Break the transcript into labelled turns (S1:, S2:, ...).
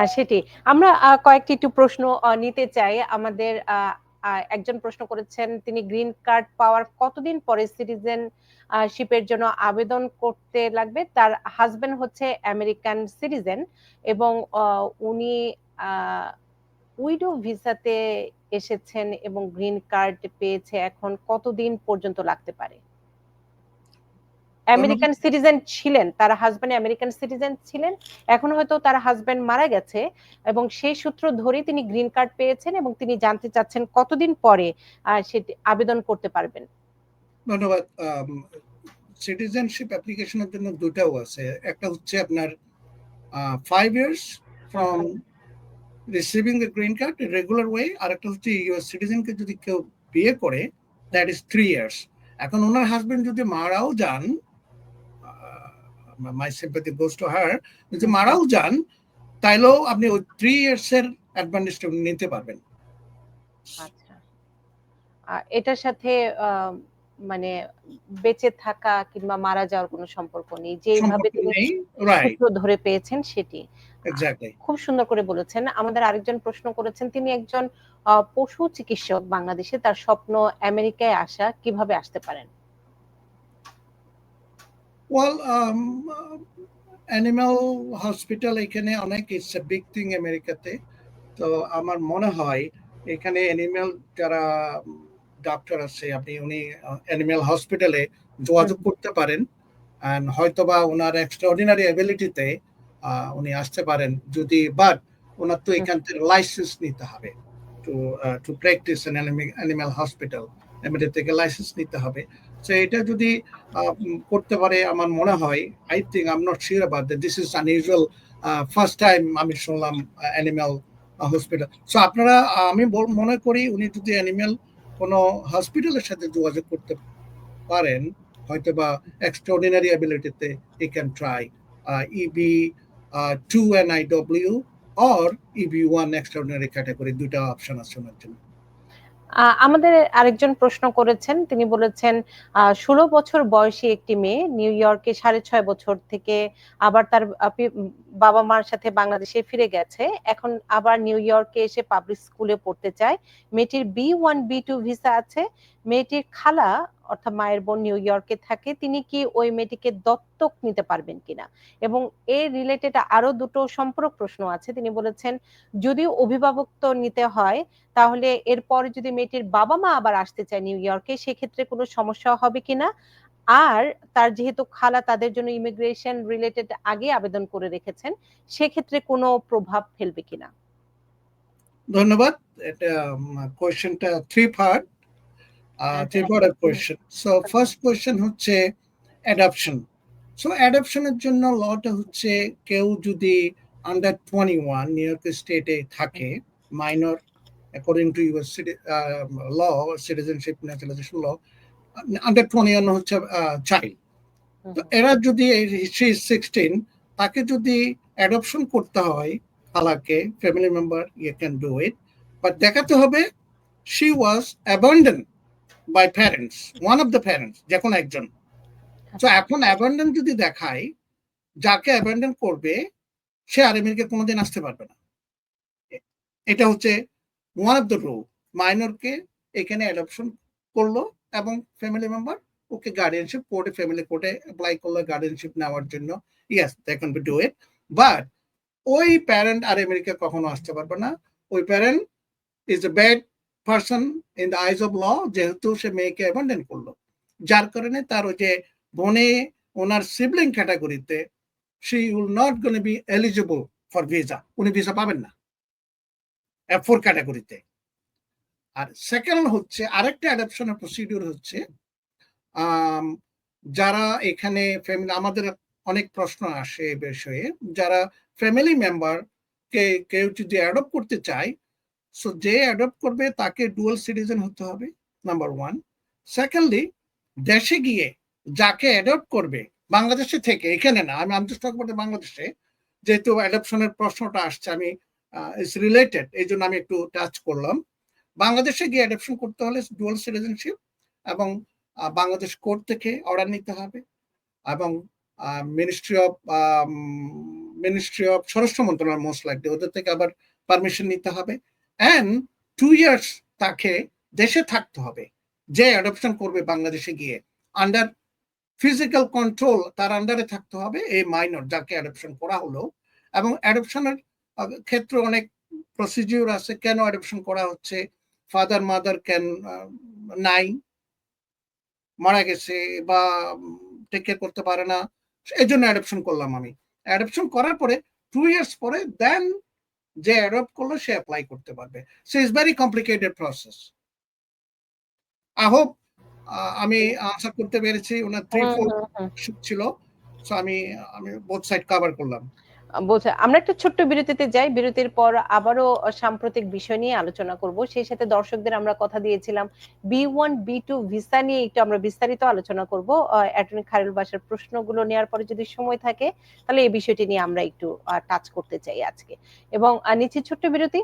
S1: আর সেটি। আমরা কয়েকটি একটু প্রশ্ন নিতে চাই। আমাদের একজন প্রশ্ন করেছেন, তিনি গ্রিন কার্ড পাওয়ার কতদিন পরে সিটিজেন শিপের জন্য আবেদন করতে লাগবে? তার হাজবেন্ড হচ্ছে আমেরিকান সিটিজেন এবং উনি উইডো ভিসাতে এসেছেন এবং গ্রিন কার্ড পেয়েছে এখন কতদিন পর্যন্ত লাগতে পারে? আমেরিকান সিটিজেন ছিলেন তার হাজবেন্ড আমেরিকান সিটিজেন ছিলেন। এখন হয়তো তার হাজবেন্ড মারা গেছে এবং সেই সূত্র ধরে তিনি গ্রিন কার্ড পেয়েছেন এবং তিনি জানতে চাচ্ছেন কতদিন পরে সেটি আবেদন করতে পারবেন।
S2: ধন্যবাদ। সিটিজেনশিপ অ্যাপ্লিকেশনের জন্য দুটাও আছে। একটা হচ্ছে আপনার five years from receiving the green card regular way আর একটা হচ্ছে ইউএস সিটিজেনকে যদি কেউ বিয়ে করে দ্যাট ইজ থ্রি ইয়ার্স এখন ওনার হাজবেন্ড যদি মারাও যান মাই সিম্পাথি গোস টু হার যদি মারাও যান তাইলেও আপনি ওই থ্রি ইয়ার্স এর অ্যাডভান্টেজটা নিতে পারবেন।
S1: আচ্ছা। এটার সাথে মানে বেঁচে থাকা কিংবা মারা যাওয়ার কোনো সম্পর্ক নেই যেভাবে ধরে পেয়েছেন সেটি। খুব সুন্দর করে বলেছেন আমাদের আরেকজন প্রশ্ন করেছেন তিনি একজন পশু চিকিৎসক বাংলাদেশে তার স্বপ্ন আমেরিকায় আসা কীভাবে আসতে পারেন?
S2: ওয়েল অ্যানিমাল হসপিটাল এখানে অনেক ইটস এ বিগ থিং আমেরিকাতে তো আমার মনে হয়, এখানে অ্যানিমাল যারা ডাক্তার আছে, আপনি, উনি অ্যানিমাল হসপিটালে যোগাযোগ করতে পারেন। হয়তো বা ওনার এক্সট্রাঅর্ডিনারি অ্যাবিলিটিতে উনি আসতে পারেন। যদি বাট ওনার তো এখান থেকে লাইসেন্স নিতে হবে to to practice animal hospital MAD থেকে লাইসেন্স নিতে হবে। তো এটা যদি করতে পারে আমার মনে হয় I think am not sure about this is unusual first time আমি শুনলাম অ্যানিমাল হসপিটাল সো আপনারা আমি মনে করি উনি যদি অ্যানিম্যাল কোনো হসপিটালের সাথে যোগাযোগ করতে পারেন, হয়তো বা extraordinary অ্যাবিলিটিতে he can try EB two N I W or EB one extraordinary category দুটা অপশন আছে ওনার জন্য।
S1: আমাদের আরেকজন প্রশ্ন করেছেন। তিনি বলেছেন ষোলো বছর বয়সী একটি মেয়ে নিউ ইয়র্কে সাড়ে ছয় বছর থেকে আবার তার বাবা মার সাথে বাংলাদেশে ফিরে গেছে। এখন আবার নিউ ইয়র্কে এসে পাবলিক স্কুলে পড়তে চায়। মেয়েটির B one B two visa আছে। মেয়েটির খালা অর্থাৎ মায়ের বোন নিউ ইয়র্কে থাকে, তিনি কি ওই মেয়েটিকে দত্তক নিতে পারবেন কিনা? এবং এর রিলেটেড আরও দুটো সম্পর্ক প্রশ্ন আছে। তিনি বলেছেন, যদি অভিভাবক তো নিতে হয়, তাহলে এরপরে যদি মেয়েটির বাবা মা আবার আসতে চায় নিউ ইয়র্কে, সেক্ষেত্রে কোনো সমস্যা হবে কিনা? আর তার যেহেতু খালা তাদের জন্য ইমিগ্রেশন রিলেটেড আগে আবেদন করে রেখেছেন, সেক্ষেত্রে কোনো প্রভাব ফেলবে কিনা?
S2: ধন্যবাদ। এটা কোয়েশ্চেনটা three part part question so first question হচ্ছে অ্যাডাপশন সো অ্যাডাপশনের জন্য লটা হচ্ছে কেউ যদি under twenty one New York স্টেটে থাকে minor according to US law citizenship naturalization law under twenty one হচ্ছে চাইল্ড তো এরা যদি সি সিক্সটিন তাকে যদি অ্যাডপশন করতে হয় খালাকে ফ্যামিলি মেম্বার ইয়ে ক্যান ডু ইট বাট দেখাতে হবে she was abandon by parents one of the parents যে কোনো একজন। তো এখন অ্যাবান্ডন যদি দেখায় যাকে অ্যাবান্ডন করবে সে আর আমেরিকা কোনোদিন আসতে পারবে না। এটা হচ্ছে ওয়ান অফ দ্য রুল মাইনরকে এখানে অ্যাডপশন করল এবং ফ্যামিলি মেম্বার ওকে গার্ডিয়ানশিপ কোর্টে ফ্যামিলি কোর্টে অ্যাপ্লাই করল গার্ডিয়ানশিপ নেওয়ার জন্য। Yes they can be do it but ওই প্যারেন্ট আর আমেরিকা কখনো আসতে পারবে না। ওই parent is a bad person in the eyes of law যেহেতু সে মেয়েকে অ্যাবান্ডেন করল। যার কারণে তার ওই যে বনে ওনার সিবলিং ক্যাটাগরিতে she will not gonna be eligible for visa উনি ভিসা পাবেন না। এফ ফোর ক্যাটাগরিতে আর সেকেন্ড হচ্ছে, আরেকটা অ্যাডাপশনের প্রসিডিউর হচ্ছে যারা এখানে ফ্যামিলি আমাদের অনেক প্রশ্ন আসে এ বিষয়ে। যারা ফ্যামিলি মেম্বার কে কেউ যদি অ্যাডপ্ট করতে চায় সো যে অ্যাডপ্ট করবে, তাকে ডুয়াল সিটিজেন হতে হবে নাম্বার ওয়ান সেকেন্ডলি দেশে গিয়ে যাকে অ্যাডপ্ট করবে, বাংলাদেশে থেকে, এখানে না, আমি আমি টক বাংলাদেশে, যেহেতু অ্যাডপশনের প্রশ্নটা আসছে, আমি ইস রিলেটেড এই জন্য আমি একটু টাচ করলাম। বাংলাদেশে গিয়ে অ্যাডপশন করতে হলে ডুয়াল সিটিজেনশিপ এবং বাংলাদেশ কোর্ট থেকে অর্ডার নিতে হবে এবং মিনিস্ট্রি অফ মিনিস্ট্রি অফ স্বরাষ্ট্র মন্ত্রণালয় মোস্ট লাইকলি ওদের থেকে আবার পারমিশন নিতে হবে। অ্যান্ড টু ইয়ার্স তাকে দেশে থাকতে হবে। যে অ্যাডপশন করবে বাংলাদেশে গিয়ে। আন্ডার ফিজিক্যাল কন্ট্রোল তার আন্ডারে থাকতে হবে, এই মাইনর যাকে অ্যাডপশন করা হলো। এবং অ্যাডপশনের ক্ষেত্রে অনেক প্রসিডিউর আছে, কেন অ্যাডপশন করা হচ্ছে? ফাদার মাদার ক্যান নাই। মারা গেছে বা টেক কেয়ার করতে পারে না। এই জন্য অ্যাডপশন করলাম আমি। অ্যাডপশন করার পরে টু ইয়ার্স পরে দেন যে অ্যাডপ্ট করল সে অ্যাপ্লাই করতে পারবে। So it's very complicated process I hope আমি আশা করতে পেরেছি। ওনার থ্রি ফোর ছিল। সো আমি আমি বোথ সাইড কভার করলাম।
S1: বোঝা আমরা একটা ছোট্ট বিরতিতে যাই। বিরতির পর আবারও সাম্প্রতিক বিষয় নিয়ে আলোচনা করব। সেই সাথে দর্শকদের আমরা কথা দিয়েছিলাম B one, B two visa নিয়ে। একটু আমরা বিস্তারিত আলোচনা করব। অ্যাটর্নি খায়রুল বাসার প্রশ্নগুলো নেওয়ার পরে যদি সময় থাকে, তাহলে এই বিষয়টি নিয়ে আমরা একটু টাচ করতে চাই আজকে। এবং নিচে ছোট্ট বিরতি।